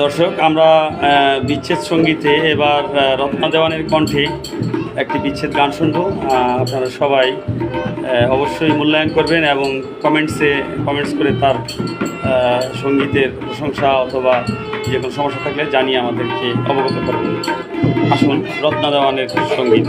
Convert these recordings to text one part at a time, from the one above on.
দর্শক, আমরা বিচ্ছেদ সঙ্গীতে এবার রত্না দেওয়ানের কণ্ঠে একটি বিচ্ছেদ গান শুনব। আপনারা সবাই অবশ্যই মূল্যায়ন করবেন এবং কমেন্টসে, কমেন্টস করে তার সঙ্গীতের প্রশংসা অথবা যে কোনো সমস্যা থাকলে জানিয়ে আমাদেরকে অবগত করবেন। আসুন, রত্না দেওয়ানের সংগীত।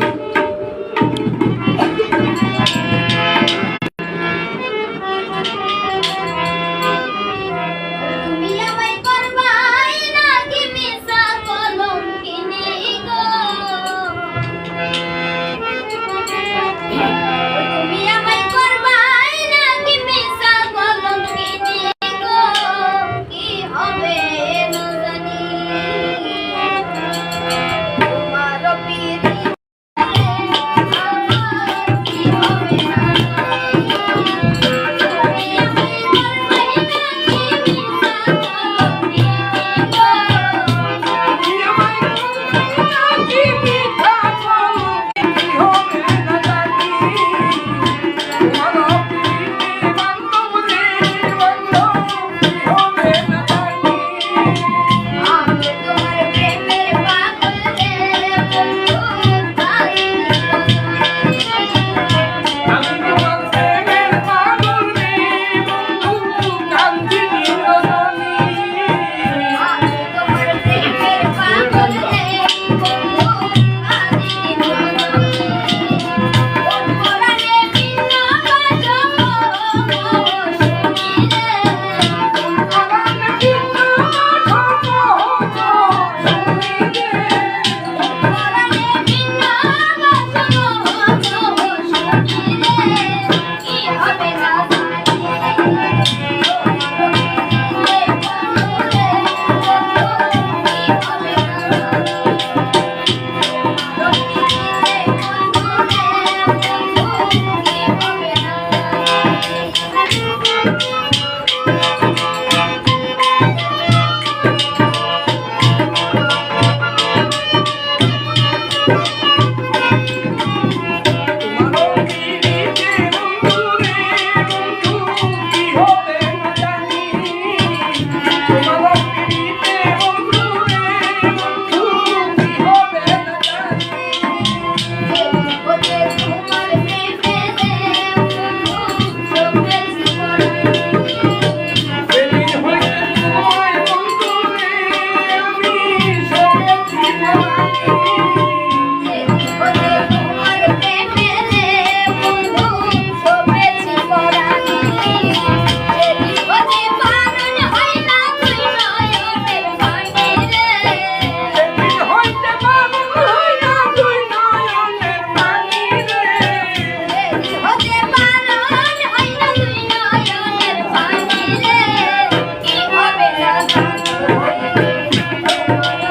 Thank you.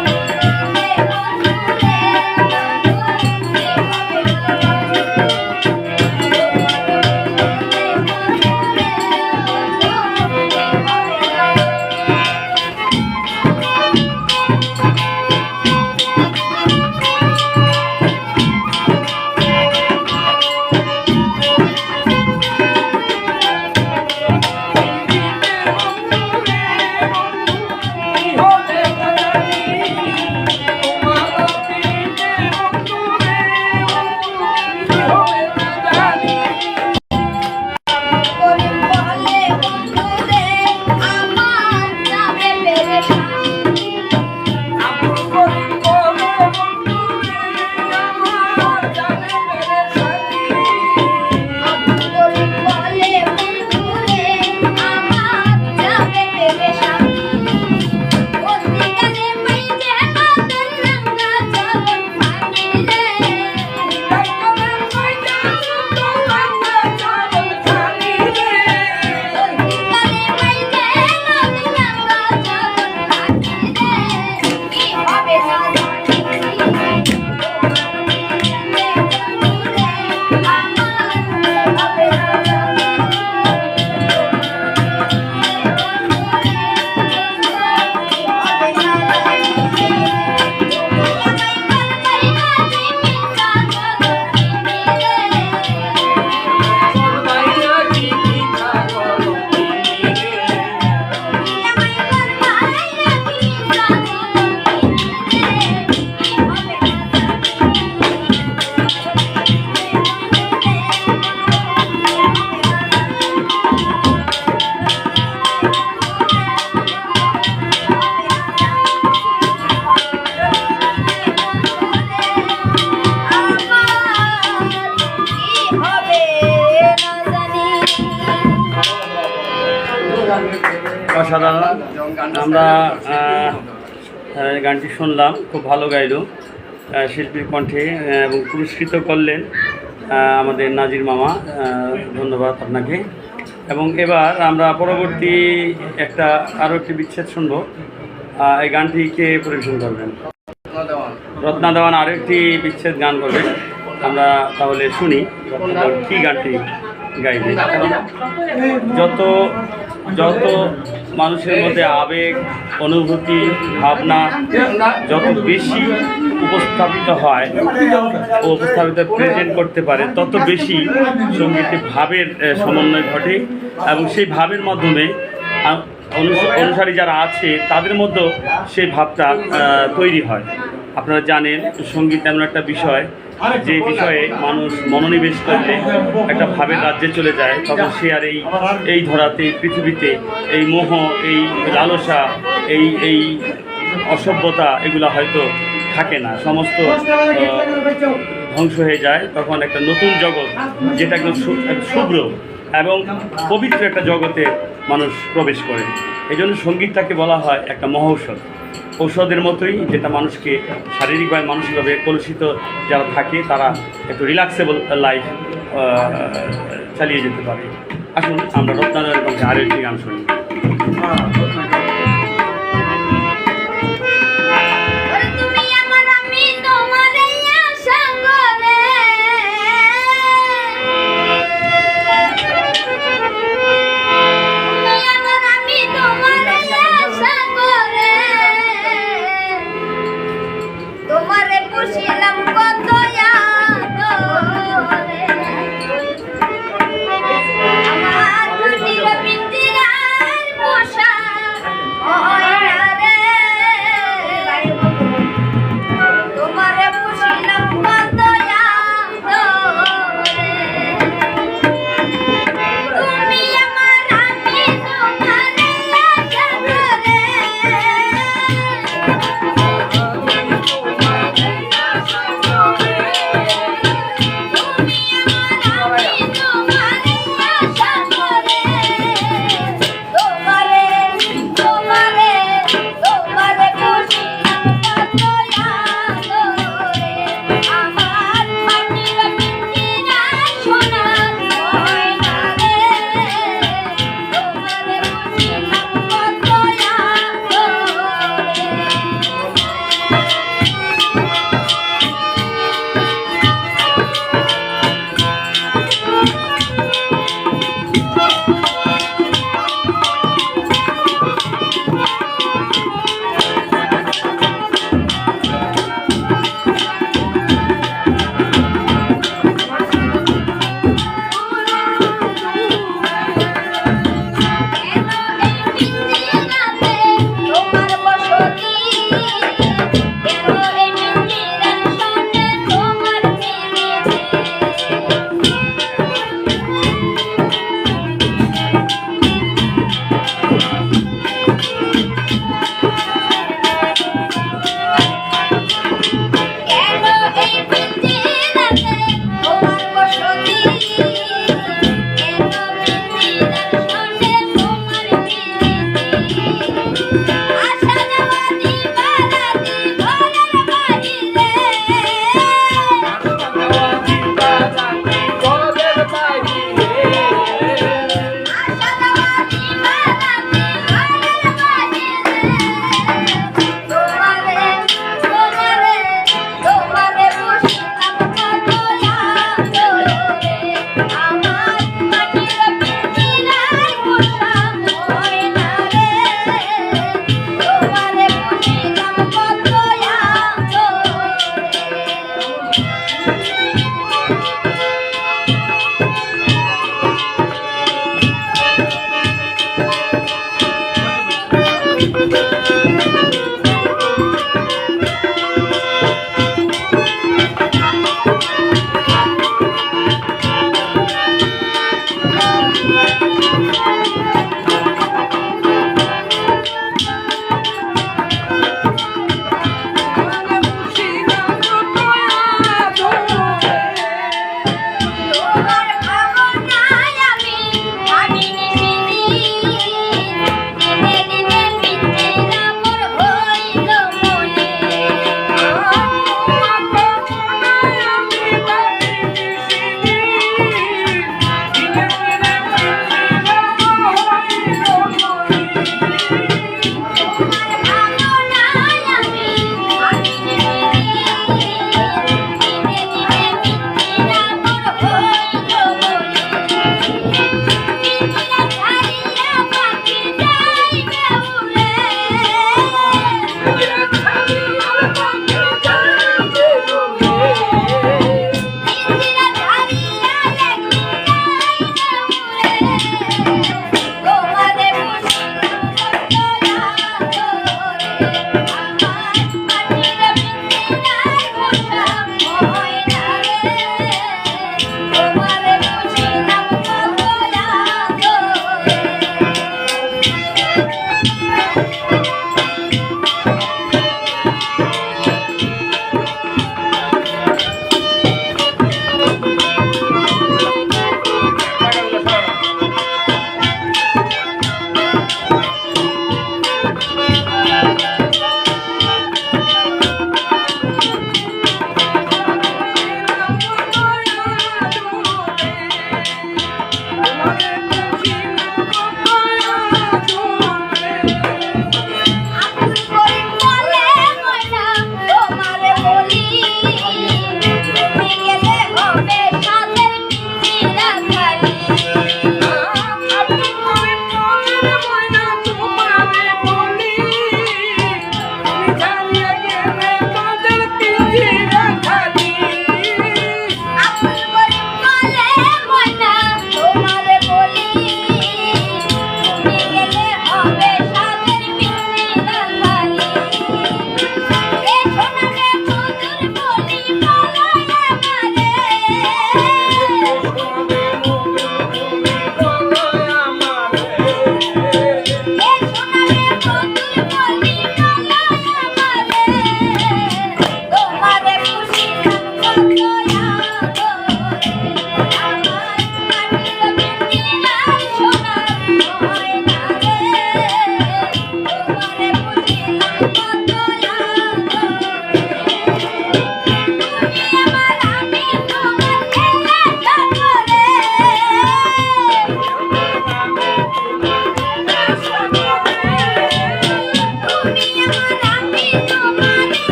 আমরা গানটি শুনলাম, খুব ভালো গাইল। শিল্পীর কণ্ঠে এবং পুরস্কৃত করলেন আমাদের নাজির মামা ধন্যবাদ আপনাকে। এবং এবার আমরা পরবর্তী একটা আরও একটি বিচ্ছেদ শুনব। এই গানটি কে পরিবেশন করবেন? রত্না দেওয়ান আরও একটি বিচ্ছেদ গান করবেন। আমরা তাহলে শুনি দেওয়ান গানটি গাইবে। যত যত মানুষের মধ্যে আবেগ, অনুভূতি, ভাবনা যত বেশি উপস্থাপিত হয় ও উপস্থাপিত প্রেজেন্ট করতে পারে, তত বেশি সঙ্গীতে ভাবের সমন্বয় ঘটে এবং সেই ভাবের মাধ্যমে অনুসারী যারা আছে তাদের মধ্যেও সেই ভাবটা তৈরি হয়। আপনারা জানেন সংগীত এমন একটা বিষয় যে বিষয়ে মানুষ মনোনিবেশ করলে একটা ভাবের রাজ্যে চলে যায় তখন সে আর এই এই ধরাতে পৃথিবীতে এই মোহ এই লালসা এই এই অসভ্যতা এগুলো হয়তো থাকে না। সমস্ত ধ্বংস হয়ে যায় তখন একটা নতুন জগৎ যেটা একদম শুভ্র এবং পবিত্র একটা জগতে মানুষ প্রবেশ করে। এই জন্য সঙ্গীতটাকে বলা হয় একটা মহৌষধ। ঔষধের মতোই যেটা মানুষকে শারীরিকভাবে, মানসিকভাবে কলুষিত যারা থাকে, তারা একটু রিল্যাক্সেবল লাইফ চালিয়ে যেতে পারে। আসুন আমরা রত্নাদের মধ্যে আরেকটি গান শুনি।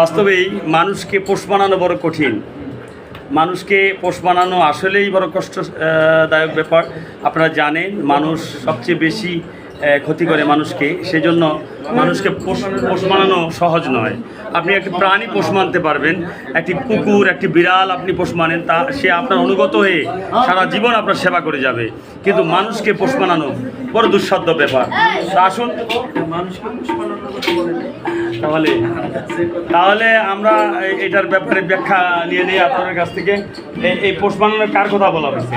বাস্তবেই মানুষকে পোষ বানানো বড় কঠিন। মানুষকে পোষ বানানো আসলেই বড় কষ্টদায়ক ব্যাপার। আপনারা জানেন, মানুষ সবচেয়ে বেশি ক্ষতি করে মানুষকে। সেজন্য মানুষকে পোষ পোষ বানানো সহজ নয়। আপনি একটি প্রাণী পোষ মানতে পারবেন। একটি কুকুর, একটি বিড়াল আপনি পোষ মানেন, তা সে আপনার অনুগত হয়ে সারা জীবন আপনার সেবা করে যাবে। কিন্তু মানুষকে পোষ মানানো বড় দুঃসাধ্য ব্যাপার। তা আসুন। তাহলে তাহলে আমরা এটার ব্যাপারে ব্যাখ্যা নিয়ে নিই আপনাদের কাছ থেকে। এই- পোষ মানানোর কার কথা বলা হয়েছে?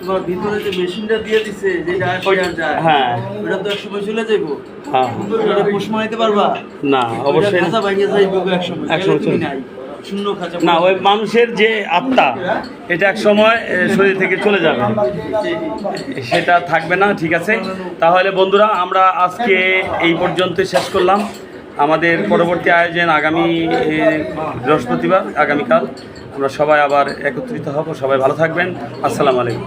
তোমার ভিতরে যে মেশিনটা দিয়ে দিছে যেটা আসে যায় হ্যাঁ। ওটা তো এক সময় চলে যাইবো। হ্যাঁ। ওটা পুষ পারবা? না অবশ্যই খাঁচা ভাঙে যাইবো এক সময় এক সময় গেলে তুমি চলে- নাই। শূন্য খাঁচা না ওই মানুষের যে আত্মা এটা এক সময় শরীর থেকে চলে যাবে। সেটা থাকবে না ঠিক আছে। তাহলে বন্ধুরা আমরা আজকে এই পর্যন্ত শেষ করলাম। আমাদের পরবর্তী আয়োজন আগামী বৃহস্পতিবার আগামীকাল। আমরা সবাই আবার একত্রিত হব। সবাই ভালো থাকবেন। আসসালামু আলাইকুম।